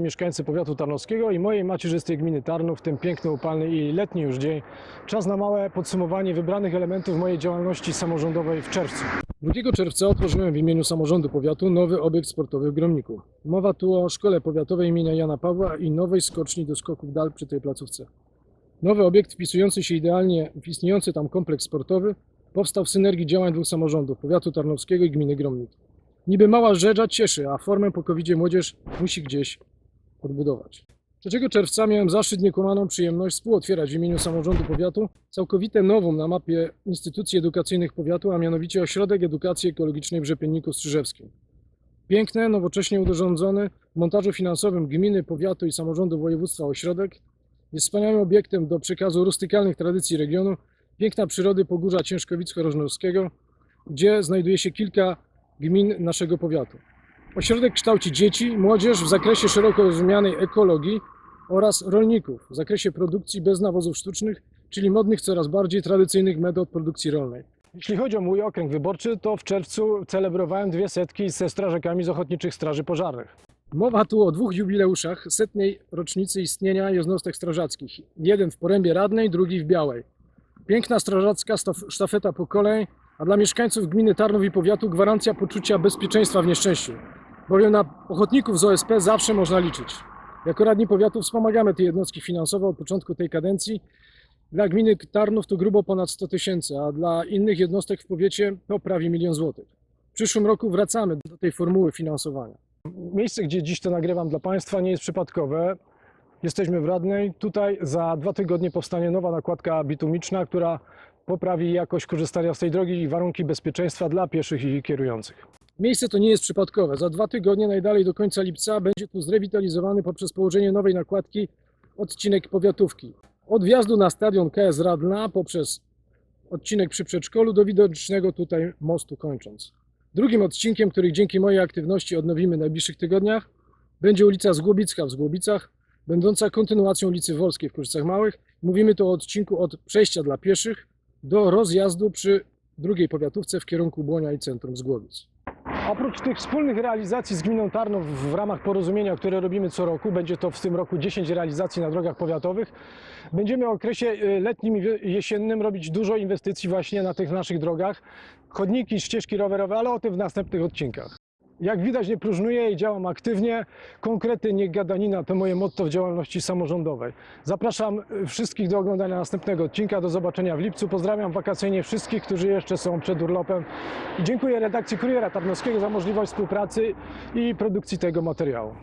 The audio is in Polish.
mieszkańcy powiatu tarnowskiego i mojej macierzystej gminy Tarnów w ten piękny, upalny i letni już dzień. Czas na małe podsumowanie wybranych elementów mojej działalności samorządowej w czerwcu. 2 czerwca otworzyłem w imieniu samorządu powiatu nowy obiekt sportowy w Gromniku. Mowa tu o szkole powiatowej imienia Jana Pawła i nowej skoczni do skoków dal przy tej placówce. Nowy obiekt wpisujący się idealnie w istniejący tam kompleks sportowy powstał w synergii działań dwóch samorządów, powiatu tarnowskiego i gminy Gromnik. Niby mała rzecza cieszy, a formę po covid młodzież musi gdzieś odbudować. 3 czerwca miałem zaszczyt niekłamaną przyjemność współotwierać w imieniu samorządu powiatu całkowite nową na mapie instytucji edukacyjnych powiatu, a mianowicie Ośrodek Edukacji Ekologicznej w Rzepienniku Strzyżewskim. Piękny, nowocześnie urządzony w montażu finansowym gminy, powiatu i samorządu województwa ośrodek jest wspaniałym obiektem do przekazu rustykalnych tradycji regionu, piękna przyrody Pogórza Ciężkowicko-Rożnorskiego, gdzie znajduje się kilka gmin naszego powiatu. Ośrodek kształci dzieci młodzież w zakresie szeroko rozumianej ekologii oraz rolników w zakresie produkcji bez nawozów sztucznych, czyli modnych coraz bardziej tradycyjnych metod produkcji rolnej. Jeśli chodzi o mój okręg wyborczy, to w czerwcu celebrowałem dwie setki ze strażakami z Ochotniczych Straży Pożarnych. Mowa tu o dwóch jubileuszach setnej rocznicy istnienia jednostek strażackich. Jeden w Porębie Radnej, drugi w Białej. Piękna strażacka sztafeta pokoleń, a dla mieszkańców gminy Tarnów i powiatu gwarancja poczucia bezpieczeństwa w nieszczęściu. Bowiem na ochotników z OSP zawsze można liczyć. Jako radni powiatu wspomagamy te jednostki finansowo od początku tej kadencji. Dla gminy Tarnów to grubo ponad 100 tysięcy, a dla innych jednostek w powiecie to prawie milion złotych. W przyszłym roku wracamy do tej formuły finansowania. Miejsce, gdzie dziś to nagrywam dla Państwa, nie jest przypadkowe. Jesteśmy w Radnej. Tutaj za dwa tygodnie powstanie nowa nakładka bitumiczna, która poprawi jakość korzystania z tej drogi i warunki bezpieczeństwa dla pieszych i kierujących. Miejsce to nie jest przypadkowe. Za dwa tygodnie, najdalej do końca lipca, będzie tu zrewitalizowany poprzez położenie nowej nakładki odcinek powiatówki. Od wjazdu na stadion KS Radna poprzez odcinek przy przedszkolu do widocznego tutaj mostu kończąc. Drugim odcinkiem, który dzięki mojej aktywności odnowimy w najbliższych tygodniach, będzie ulica Zgłobicka w Zgłobicach, będąca kontynuacją ulicy Wolskiej w Kurczcach Małych. Mówimy tu o odcinku od przejścia dla pieszych do rozjazdu przy drugiej powiatówce w kierunku Błonia i centrum Zgłowic. Oprócz tych wspólnych realizacji z gminą Tarnów w ramach porozumienia, które robimy co roku, będzie to w tym roku 10 realizacji na drogach powiatowych, będziemy w okresie y, letnim i jesiennym robić dużo inwestycji właśnie na tych naszych drogach. Chodniki, ścieżki rowerowe, ale o tym w następnych odcinkach. Jak widać nie próżnuję i działam aktywnie. Konkrety, nie gadanina to moje motto w działalności samorządowej. Zapraszam wszystkich do oglądania następnego odcinka. Do zobaczenia w lipcu. Pozdrawiam wakacyjnie wszystkich, którzy jeszcze są przed urlopem. Dziękuję redakcji Kuriera Tarnowskiego za możliwość współpracy i produkcji tego materiału.